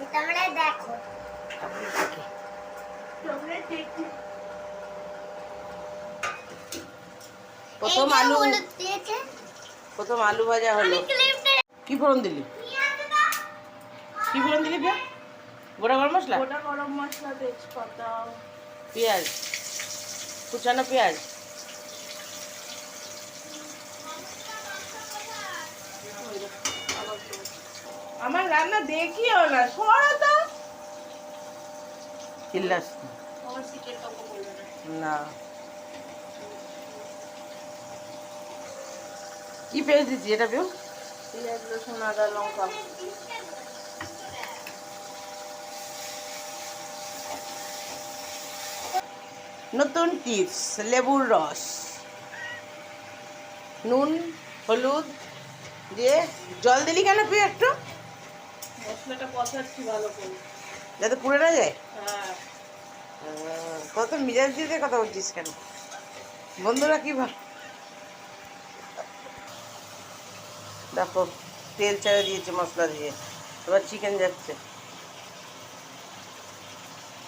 তোমরা তোমরা দেখো। প্রথম আলু প্রথম আলু ভাজা হলো। কি ফোড়ন দিলি? কি ফোড়ন দিলি বিয়া গোটা গরম মশলা? গোটা গরম মশলা তেজপাতা। পেঁয়াজ। কুচানো পেঁয়াজ? আমার রান্না দেখিও না সরো তো। চিল্লাস না। কি পেঁয়াজ দিচ্ছি এটা পেও পেঁয়াজ রসুন আদা লঙ্কা। নতুন টিপস লেবুর রস। নুন হলুদ দিয়ে জল দিলি কেন পেয়ে একটু? মশলাটা কষাচ্ছি ভালো করে। যাতে পুড়ে না যায়? হ্যাঁ। কত মিজাজ দিয়ে কথা বলছিস কেন? বন্ধুরা কি ভাব দেখো তেল ছেড়ে দিয়েছে মশলা দিয়ে। এবার চিকেন যাচ্ছে।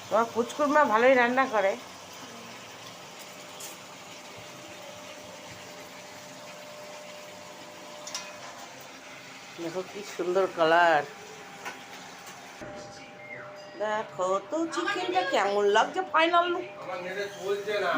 তোমার পুচকুরমা ভালোই রান্না করে। দেখো কি সুন্দর কালার দেখো তো চিকেনটা কেমন লাগছে ফাইনাল লুক চলছে না